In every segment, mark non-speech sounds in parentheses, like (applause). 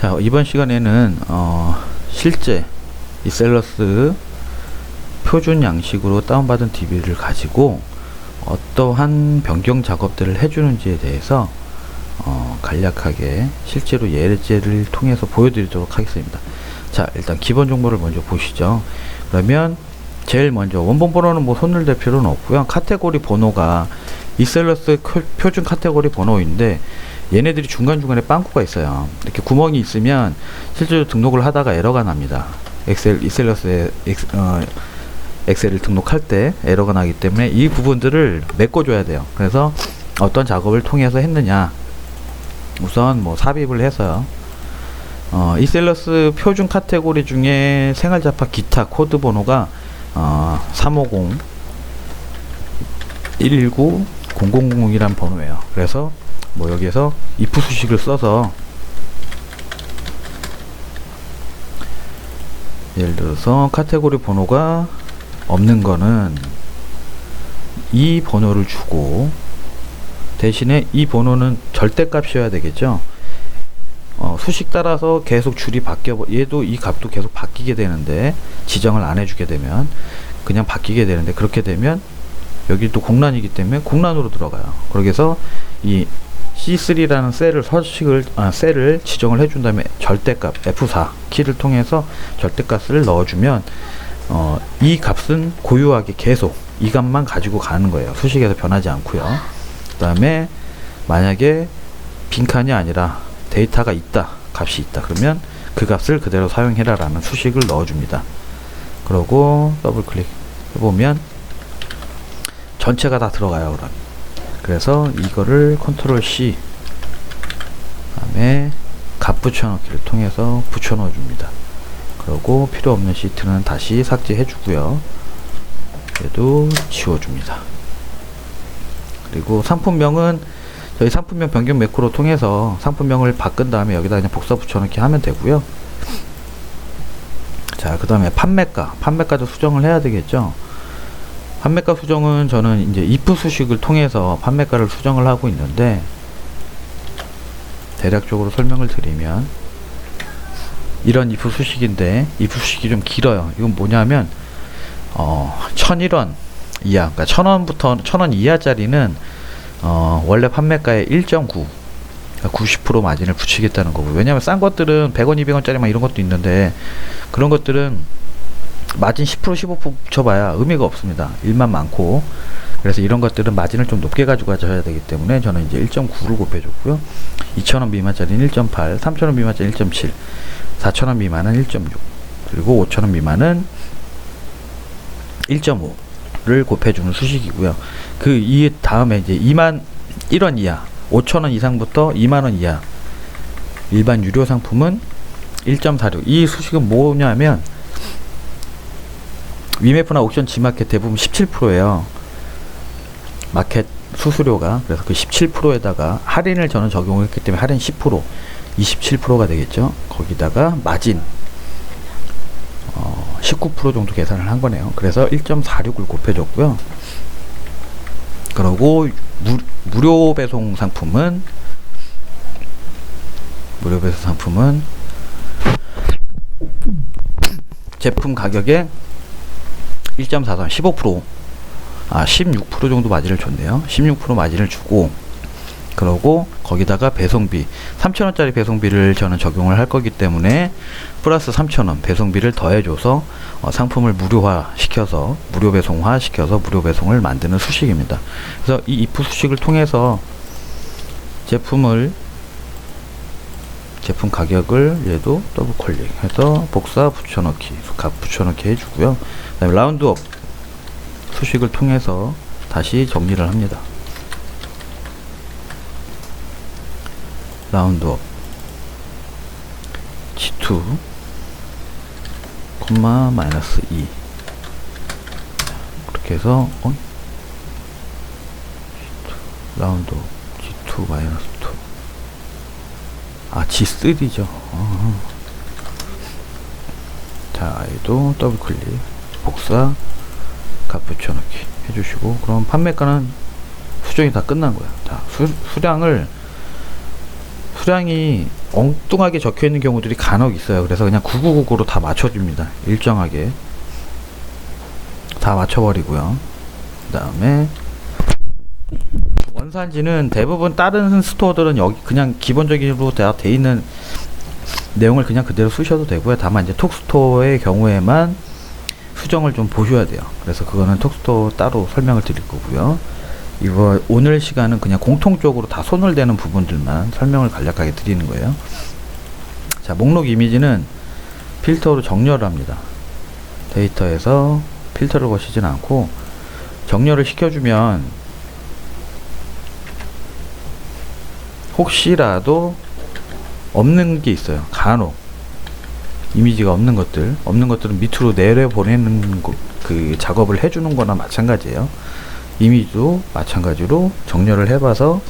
자 이번 시간에는 어, 실제 이 셀러스 표준 양식으로 다운받은 DB를 가지고 어떠한 변경 작업들을 해주는지에 대해서 어, 간략하게 실제로 예제를 통해서 보여드리도록 하겠습니다. 자 일단 기본 정보를 먼저 보시죠. 그러면 제일 먼저 원본 번호는 뭐 손을 댈 필요는 없고요. 카테고리 번호가 이셀러스 표준 카테고리 번호인데 얘네들이 중간중간에 빵꾸가 있어요. 이렇게 구멍이 있으면 실제로 등록을 하다가 에러가 납니다. 엑셀, 이셀러스에 엑, 어, 엑셀을 등록할 때 에러가 나기 때문에 이 부분들을 메꿔줘야 돼요. 그래서 어떤 작업을 통해서 했느냐. 우선 뭐 삽입을 해서요. 어, 이셀러스 표준 카테고리 중에 생활자파 기타 코드 번호가 어, 350 119 0000이란 번호예요. 그래서 뭐 여기에서 if 수식을 써서 예를 들어서 카테고리 번호가 없는 거는 이 번호를 주고 대신에 이 번호는 절대값이어야 되겠죠. 어, 수식 따라서 계속 줄이 바뀌어 얘도 이 값도 계속 바뀌게 되는데 지정을 안 해주게 되면 그냥 바뀌게 되는데 그렇게 되면 여기 또 공란이기 때문에 공란으로 들어가요. 그래서 이 C3라는 셀을 서식을 아, 셀을 지정을 해준 다음에 절대값 F4 키를 통해서 절대값을 넣어주면 어, 이 값은 고유하게 계속 이 값만 가지고 가는 거예요. 수식에서 변하지 않고요. 그 다음에 만약에 빈칸이 아니라 데이터가 있다, 값이 있다. 그러면 그 값을 그대로 사용해라 라는 수식을 넣어줍니다. 그러고 더블 클릭 해보면 전체가 다 들어가요. 그럼. 그래서 이거를 컨트롤 C 다음에 값 붙여넣기를 통해서 붙여넣어 줍니다. 그리고 필요 없는 시트는 다시 삭제해 주고요. 얘도 지워 줍니다. 그리고 상품명은 저희 상품명 변경 매크로 통해서 상품명을 바꾼 다음에 여기다 그냥 복사 붙여넣기 하면 되고요. 자, 그 다음에 판매가, 판매가도 수정을 해야 되겠죠. 판매가 수정은 저는 이제 if 수식을 통해서 판매가를 수정을 하고 있는데 대략적으로 설명을 드리면 이런 if 수식인데 if 수식이 좀 길어요. 이건 뭐냐면 어, 1001원 이하, 그러니까 1000원부터 1000원 이하짜리는 어, 원래 판매가의 1.9 그러니까 90% 마진을 붙이겠다는 거고 왜냐면 싼 것들은 100원, 200원짜리 막 이런 것도 있는데 그런 것들은 마진 10% 15% 붙여봐야 의미가 없습니다. 일만 많고 그래서 이런 것들은 마진을 좀 높게 가지고 가져야 되기 때문에 저는 이제 1.9를 곱해줬고요. 2,000원 미만짜리는 1.8, 3,000원 미만짜리 1.7, 4,000원 미만은 1.6, 그리고 5,000원 미만은 1.5를 곱해주는 수식이고요. 그 이 다음에 이제 2만 1원 이하, 5,000원 이상부터 2만 원 이하 일반 유료 상품은 1.46. 이 수식은 뭐냐면 위메프나 옥션 지마켓 대부분 17%예요. 마켓 수수료가 그래서 그 17%에다가 할인을 저는 적용했기 때문에 할인 10% 27%가 되겠죠. 거기다가 마진 어, 19% 정도 계산을 한 거네요. 그래서 1.46을 곱해줬고요. 그리고 무, 무료 배송 상품은 무료 배송 상품은 제품 가격에 1.43 15% 아, 16% 정도 마진을 줬네요. 16% 마진을 주고 그러고 거기다가 배송비 3,000원짜리 배송비를 저는 적용을 할 거기 때문에 플러스 3,000원 배송비를 더해줘서 어, 상품을 무료화 시켜서 무료 배송화 시켜서 무료 배송을 만드는 수식입니다. 그래서 이 if 수식을 통해서 제품을 제품 가격을 얘도 더블 클릭해서 복사 붙여넣기 값 붙여넣기 해주고요. 그 다음에 라운드업 수식을 통해서 다시 정리를 합니다. 라운드업 G2 콤마 마이너스 2 그렇게 해서 어? G2 라운드업 G2 마이너스 2 아 G3죠 어. 자 얘도 더블 클릭 복사 값 붙여넣기 해주시고 그럼 판매가는 수정이 다 끝난 거야 자 수, 수량을 수량이 엉뚱하게 적혀 있는 경우들이 간혹 있어요. 그래서 그냥 9999로 다 맞춰줍니다. 일정하게 다 맞춰버리고요. 그 다음에 원산지는 대부분 다른 스토어들은 여기 그냥 기본적으로 다 돼 있는 내용을 그냥 그대로 쓰셔도 되고요. 다만 이제 톡스토어의 경우에만 수정을 좀 보셔야 돼요. 그래서 그거는 톡스토어 따로 설명을 드릴 거고요. 이거 오늘 시간은 그냥 공통적으로 다 손을 대는 부분들만 설명을 간략하게 드리는 거예요. 자, 목록 이미지는 필터로 정렬을 합니다. 데이터에서 필터를 거시진 않고 정렬을 시켜주면 혹시라도 없는 게 있어요. 간혹 이미지가 없는 것들, 없는 것들은 밑으로 내려 보내는 거- 그 작업을 해주는 거나 마찬가지예요. 이미지도 마찬가지로 정렬을 해봐서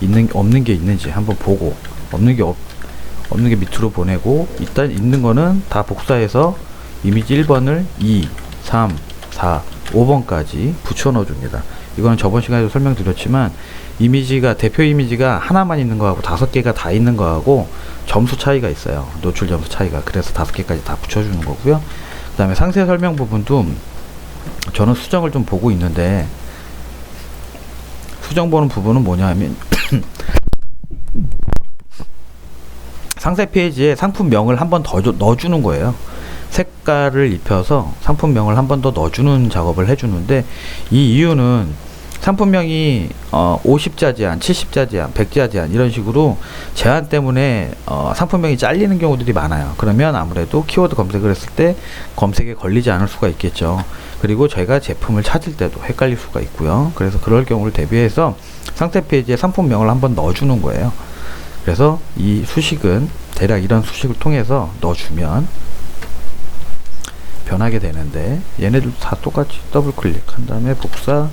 있는 없는 게 있는지 한번 보고 없는 게 없, 없는 게 밑으로 보내고 일단 있는 거는 다 복사해서 이미지 1번을 2, 3, 4, 5번까지 붙여 넣어 줍니다. 이거는 저번 시간에도 설명드렸지만 이미지가 대표 이미지가 하나만 있는 거하고 다섯 개가 다 있는 거하고 점수 차이가 있어요. 노출 점수 차이가. 그래서 다섯 개까지 다 붙여주는 거고요. 그 다음에 상세 설명 부분도 저는 수정을 좀 보고 있는데 수정 보는 부분은 뭐냐 하면 (coughs) 상세 페이지에 상품명을 한 번 더 넣어주는 거예요. 색깔을 입혀서 상품명을 한 번 더 넣어주는 작업을 해주는데 이 이유는 상품명이 어 50자 제한, 70자 제한, 100자 제한 이런 식으로 제한 때문에 어 상품명이 잘리는 경우들이 많아요. 그러면 아무래도 키워드 검색을 했을 때 검색에 걸리지 않을 수가 있겠죠. 그리고 저희가 제품을 찾을 때도 헷갈릴 수가 있고요. 그래서 그럴 경우를 대비해서 상세 페이지에 상품명을 한번 넣어주는 거예요. 그래서 이 수식은 대략 이런 수식을 통해서 넣어주면 변하게 되는데 얘네들도 다 똑같이 더블 클릭한 다음에 복사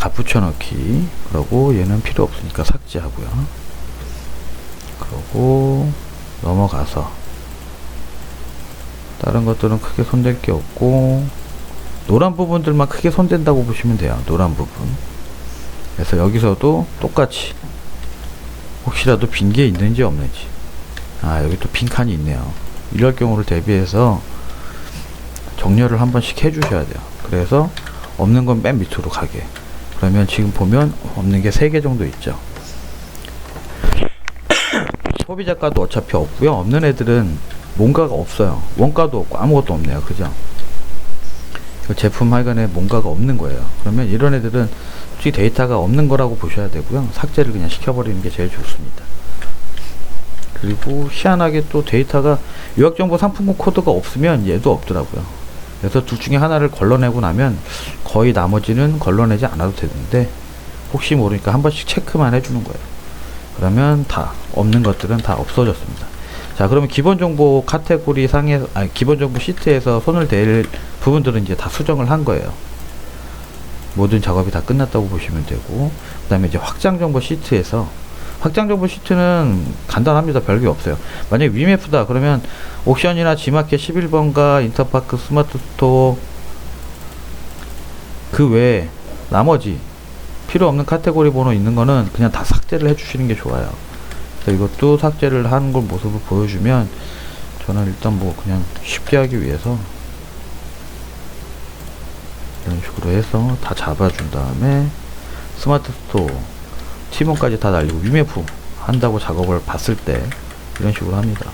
값 붙여넣기. 그러고 얘는 필요 없으니까 삭제하고요. 그러고 넘어가서 다른 것들은 크게 손댈 게 없고 노란 부분들만 크게 손댄다고 보시면 돼요. 노란 부분. 그래서 여기서도 똑같이 혹시라도 빈 게 있는지 없는지. 아 여기 또 빈 칸이 있네요. 이럴 경우를 대비해서 정렬을 한 번씩 해주셔야 돼요. 그래서 없는 건 맨 밑으로 가게 그러면 지금 보면 없는 게 3개 정도 있죠. (coughs) 소비자가도 어차피 없고요. 없는 애들은 뭔가가 없어요. 원가도 없고 아무것도 없네요. 그죠? 그 제품 하여간에 뭔가가 없는 거예요. 그러면 이런 애들은 솔직히 데이터가 없는 거라고 보셔야 되고요. 삭제를 그냥 시켜버리는 게 제일 좋습니다. 그리고 희한하게 또 데이터가 요약정보 상품권 코드가 없으면 얘도 없더라고요 그래서 둘 중에 하나를 걸러내고 나면 거의 나머지는 걸러내지 않아도 되는데 혹시 모르니까 한 번씩 체크만 해주는 거예요. 그러면 다 없는 것들은 다 없어졌습니다. 자 그러면 기본 정보 카테고리 상에 아니 기본 정보 시트에서 손을 댈 부분들은 이제 다 수정을 한 거예요. 모든 작업이 다 끝났다고 보시면 되고 그 다음에 이제 확장 정보 시트에서 확장 정보 시트는 간단합니다. 별게 없어요. 만약에 위메프다 그러면 옥션이나 지마켓 11번가 인터파크 스마트 스토어 그 외에 나머지 필요 없는 카테고리 번호 있는 거는 그냥 다 삭제를 해 주시는 게 좋아요. 그래서 이것도 삭제를 하는 걸 모습을 보여주면 저는 일단 뭐 그냥 쉽게 하기 위해서 이런 식으로 해서 다 잡아준 다음에 스마트 스토어 팀원까지 다 날리고 위메프 한다고 작업을 봤을 때 이런 식으로 합니다.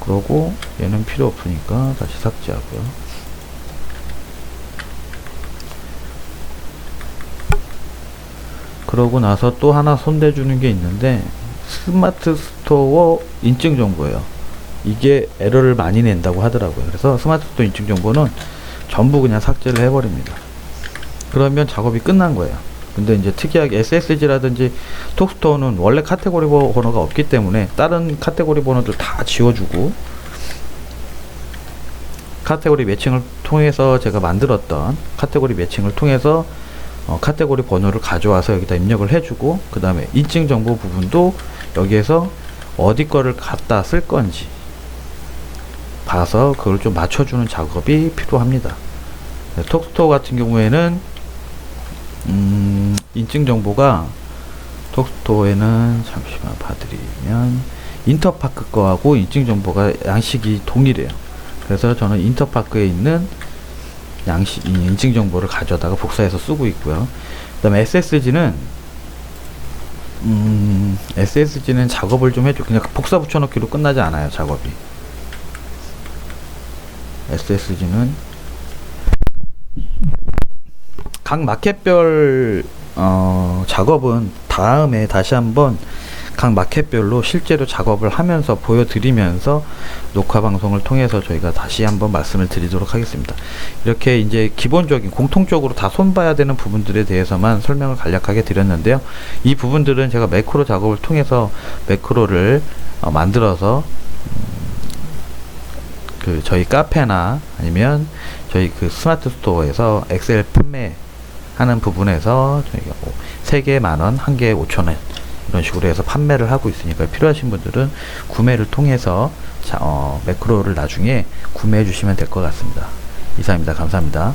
그러고 얘는 필요 없으니까 다시 삭제하고요. 그러고 나서 또 하나 손대주는 게 있는데 스마트 스토어 인증 정보예요. 이게 에러를 많이 낸다고 하더라고요. 그래서 스마트 스토어 인증 정보는 전부 그냥 삭제를 해버립니다. 그러면 작업이 끝난 거예요. 근데 이제 특이하게 SSG라든지 톡스토어는 원래 카테고리 버- 번호가 없기 때문에 다른 카테고리 번호들 다 지워주고 카테고리 매칭을 통해서 제가 만들었던 카테고리 매칭을 통해서 어, 카테고리 번호를 가져와서 여기다 입력을 해주고 그 다음에 인증 정보 부분도 여기에서 어디 거를 갖다 쓸 건지 봐서 그걸 좀 맞춰주는 작업이 필요합니다. 네, 톡스토어 같은 경우에는 음, 인증 정보가 톡스토어에는 잠시만 봐드리면 인터파크 거하고 인증 정보가 양식이 동일해요. 그래서 저는 인터파크에 있는 양식 이 인증 정보를 가져다가 복사해서 쓰고 있고요. 그다음에 SSG는 음, SSG는 작업을 좀 해줘. 그냥 복사 붙여넣기로 끝나지 않아요, 작업이. SSG는 각 마켓별 어, 작업은 다음에 다시 한번 각 마켓별로 실제로 작업을 하면서 보여드리면서 녹화 방송을 통해서 저희가 다시 한번 말씀을 드리도록 하겠습니다. 이렇게 이제 기본적인 공통적으로 다 손봐야 되는 부분들에 대해서만 설명을 간략하게 드렸는데요. 이 부분들은 제가 매크로 작업을 통해서 매크로를 어, 만들어서 그 저희 카페나 아니면 저희 그 스마트 스토어에서 엑셀 판매 하는 부분에서 저희가 뭐 3개 만원, 1개에 5천원 이런 식으로 해서 판매를 하고 있으니까 필요하신 분들은 구매를 통해서 자, 어, 매크로를 나중에 구매해 주시면 될 것 같습니다. 이상입니다. 감사합니다.